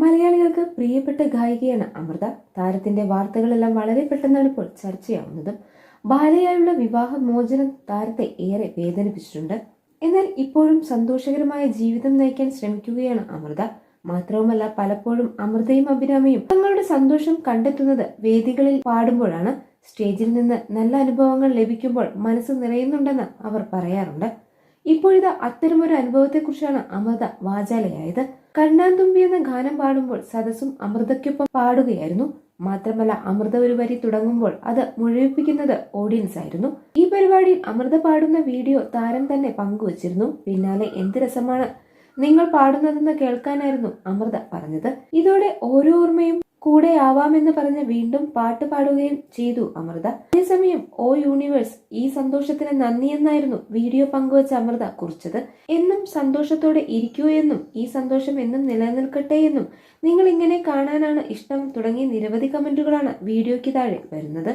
മലയാളികൾക്ക് പ്രിയപ്പെട്ട ഗായികയാണ് അമൃത. താരത്തിന്റെ വാർത്തകളെല്ലാം വളരെ പെട്ടെന്നാണ് ഇപ്പോൾ ചർച്ചയാവുന്നതും ബാലയായുള്ള വിവാഹ മോചനം താരത്തെ ഏറെ വേദനിപ്പിച്ചിട്ടുണ്ട്. എന്നാൽ ഇപ്പോഴും സന്തോഷകരമായ ജീവിതം നയിക്കാൻ ശ്രമിക്കുകയാണ് അമൃത. മാത്രവുമല്ല പലപ്പോഴും അമൃതയും അഭിരാമയും തങ്ങളുടെ സന്തോഷം കണ്ടെത്തുന്നത് വേദികളിൽ പാടുമ്പോഴാണ്. സ്റ്റേജിൽ നിന്ന് നല്ല അനുഭവങ്ങൾ ലഭിക്കുമ്പോൾ മനസ്സ് നിറയുന്നുണ്ടെന്ന് അവർ പറയാറുണ്ട്. ഇപ്പോഴിത് അത്തരമൊരു അനുഭവത്തെക്കുറിച്ചാണ് അമൃത വാചാലയായത്. കണ്ണാന്തുമ്പി എന്ന ഗാനം പാടുമ്പോൾ സദസ്സും അമൃതയ്ക്കൊപ്പം പാടുകയായിരുന്നു. മാത്രമല്ല അമൃത ഒരു വരി തുടങ്ങുമ്പോൾ അത് മുഴുവിപ്പിക്കുന്നത് ഓഡിയൻസ് ആയിരുന്നു. ഈ പരിപാടിയിൽ അമൃത പാടുന്ന വീഡിയോ താരം തന്നെ പങ്കുവച്ചിരുന്നു. പിന്നാലെ എന്ത് രസമാണ് നിങ്ങൾ പാടുന്നതെന്ന് കേൾക്കാനായിരുന്നു അമൃത പറഞ്ഞത്. ഇതോടെ ഓരോ ഓർമ്മയും കൂടെ ആവാമെന്ന് പറഞ്ഞ് വീണ്ടും പാട്ട് പാടുകയും ചെയ്തു അമൃത. അതേസമയം ഓ യൂണിവേഴ്സ് ഈ സന്തോഷത്തിന് നന്ദിയെന്നായിരുന്നു വീഡിയോ പങ്കുവച്ച അമൃത കുറിച്ചത്. എന്നും സന്തോഷത്തോടെ ഇരിക്കൂ എന്നും ഈ സന്തോഷം എന്നും നിലനിൽക്കട്ടെ എന്നും നിങ്ങൾ ഇങ്ങനെ കാണാനാണ് ഇഷ്ടം തുടങ്ങിയ നിരവധി കമന്റുകളാണ് വീഡിയോയ്ക്ക് താഴെ വരുന്നത്.